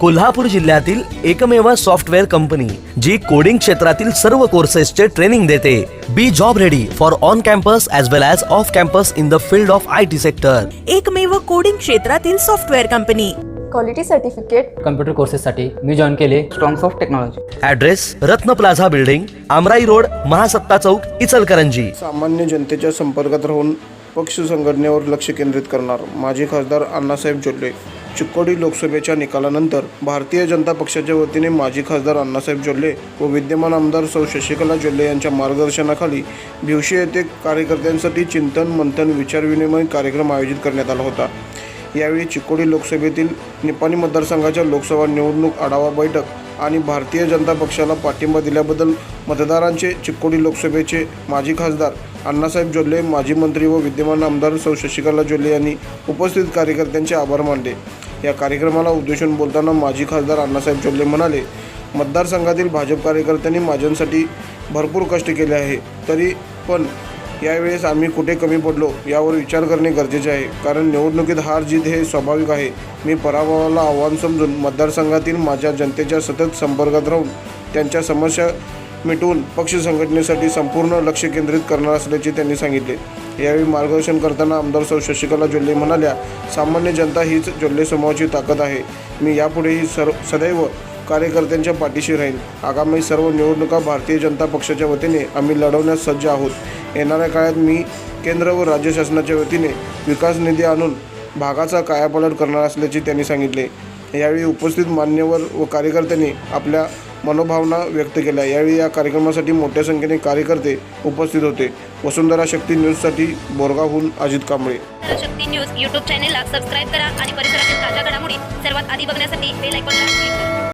कोल्हापूर जिल्ह्यातील एकमेव software company जी coding क्षेत्रातील सर्व कोर्सेसचे ट्रेनिंग देते. Be job ready for on campus as well as off campus in the field of I T sector एकमेव coding क्षेत्रातील software company. Quality certificate computer कोर्सेससाठी मी join केले. Strongs of technology address Ratna plaza building Amrai road Mahasatta chowk Ichalkaranji सामान्य जनतेच्या संपर्कात राहून पक्ष संघटनेवर लक्ष केंद्रित करणार माजी खासदार अण्णासाहेब जोल्ले चिक्कोडी लोकसभेच्या निकालानंतर भारतीय जनता पक्षाच्या वतीने माजी खासदार अण्णासाहेब जोल्ले व विद्यमान आमदार सौ शशिकला जोल्ले यांच्या मार्गदर्शनाखाली भिवशी येथे कार्यकर्त्यांसाठी चिंतन मंथन विचारविनिमय कार्यक्रम आयोजित करण्यात आला होता. यावेळी चिक्कोडी लोकसभेतील निपाणी मतदारसंघाच्या लोकसभा निवडणूक आढावा बैठक आणि भारतीय जनता पक्षाला पाठिंबा दिल्याबद्दल मतदारांचे चिक्कोडी लोकसभेचे माजी खासदार अण्णासाहेब जोल्ले माजी मंत्री व विद्यमान आमदार सौ शशिकला जोल्ले यांनी उपस्थित कार्यकर्त्यांचे आभार मानले. या कार्यक्रमाला उद्देशून बोलताना माजी खासदार अण्णासाहेब जोल्ले म्हणाले मतदारसंघातील भाजप कार्यकर्त्यांनी माझ्यांसाठी भरपूर कष्ट केले आहे. तरी पण यावेळेस आम्ही कुठे कमी पडलो यावर विचार करणे गरजेचे आहे. कारण निवडणुकीत हार जीत हे स्वाभाविक आहे. मी पराभवाला आव्हान समजून मतदारसंघातील माझ्या जनतेच्या सतत संपर्कात राहून त्यांच्या समस्या मिटवून पक्ष संघटनेसाठी संपूर्ण लक्ष केंद्रित करणार असल्याचे त्यांनी सांगितले. यावेळी मार्गदर्शन करताना आमदार सौ शशिकला जोल्ले म्हणाल्या सामान्य जनता हीच जोल्ले समूहाची ताकद आहे. मी यापुढेही सर्व सदैव कार्यकर्त्यांच्या पाठीशी राहीन. आगामी सर्व निवडणुका भारतीय जनता पक्षाच्या वतीने आम्ही लढवण्यास सज्ज आहोत. येणाऱ्या काळात मी केंद्र व राज्य शासनाच्या वतीने विकास निधी आणून भागाचा कायापालट करणार असल्याचे त्यांनी सांगितले. यावेळी उपस्थित मान्यवर व कार्यकर्त्यांनी आपल्या मनोभावना व्यक्त केल्या. यावेळी या कार्यक्रमासाठी मोठ्या संख्येने कार्यकर्ते उपस्थित होते. वसुंधरा शक्ती न्यूजसाठी बोरगावहून अजित कांबळे. शक्ती न्यूज यूट्यूब चॅनेलला सबस्क्राईब करा आणि परिसरातील ताज्या घडामोडी सर्वात आधी बघण्यासाठी बेल आयकॉनला क्लिक करा.